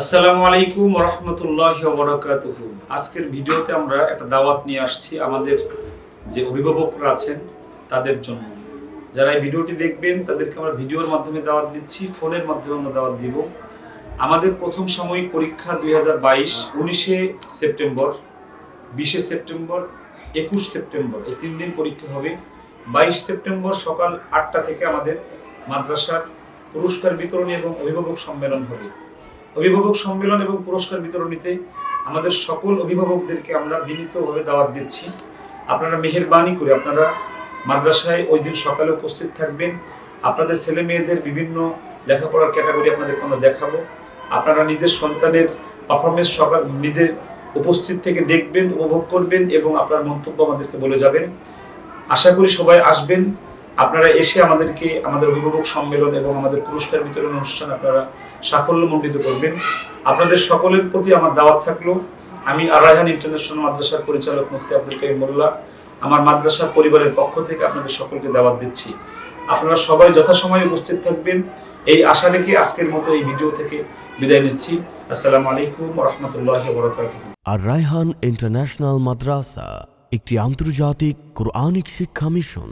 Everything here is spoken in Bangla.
আসসালামু আলাইকুম রহমতুল্লাহ বরকাতুহু আজকের ভিডিওতে আমরা একটা দাওয়াত নিয়ে আসছি আমাদের যে অভিভাবকরা আছেন তাদের জন্য। যারা এই ভিডিওটি দেখবেন, তাদেরকে আমরা ভিডিওর মাধ্যমে দাওয়াত দিচ্ছি, ফোনের মাধ্যমে আমরা দাওয়াত দিব। আমাদের প্রথম সাময়িক পরীক্ষা দুই হাজার বাইশ, উনিশে সেপ্টেম্বর, বিশে সেপ্টেম্বর, একুশ সেপ্টেম্বর। এই তিন দিন পরীক্ষা হবে। বাইশ সেপ্টেম্বর সকাল আটটা থেকে আমাদের মাদ্রাসার পুরস্কার বিতরণী এবং অভিভাবক সম্মেলন হবে। অভিভাবক সম্মেলন এবং পুরস্কার বিতরণীতে আমাদের সকল অভিভাবকদেরকে আমরা বিনীতভাবে দাওয়াত দিচ্ছি। আপনারা মেহেরবানি করে আপনারা মাদ্রাসায় ওই দিন সকালে উপস্থিত থাকবেন। আপনাদের ছেলে মেয়েদের বিভিন্ন লেখাপড়ার ক্যাটাগরি আপনাদেরকে আমরা দেখাবো। আপনারা নিজের সন্তানের পারফরমেন্স সকাল নিজের উপস্থিত থেকে দেখবেন, উপভোগ করবেন এবং আপনার মন্তব্য আমাদেরকে বলে যাবেন। আশা করি সবাই আসবেন। আপনারা এসে আমাদেরকে, আমাদের অভিভাবক সম্মেলন এবং আমাদের পুরস্কার বিতরণ অনুষ্ঠান আপনারা সাফল্যমণ্ডিত করবেন। আপনাদের সকলের প্রতি আমার দাওয়াত থাকল। আমি আরাহান ইন্টারন্যাশনাল মাদ্রাসার পরিচালক মুফতি আব্দুল কাইম মোল্লা। আমার মাদ্রাসার পরিবারের পক্ষ থেকে আপনাদের সকলকে দাওয়াত দিচ্ছি। আপনারা সবাই যথাসময়ে উপস্থিত থাকবেন। এই আশা রেখে আজকের মতো এই ভিডিও থেকে বিদায় নিচ্ছি। আসসালামু আলাইকুম রহমতুল্লাহ আর রায়হান ইন্টারন্যাশনাল মাদ্রাসা, একটি আন্তর্জাতিক কোরআনিক শিক্ষা মিশন।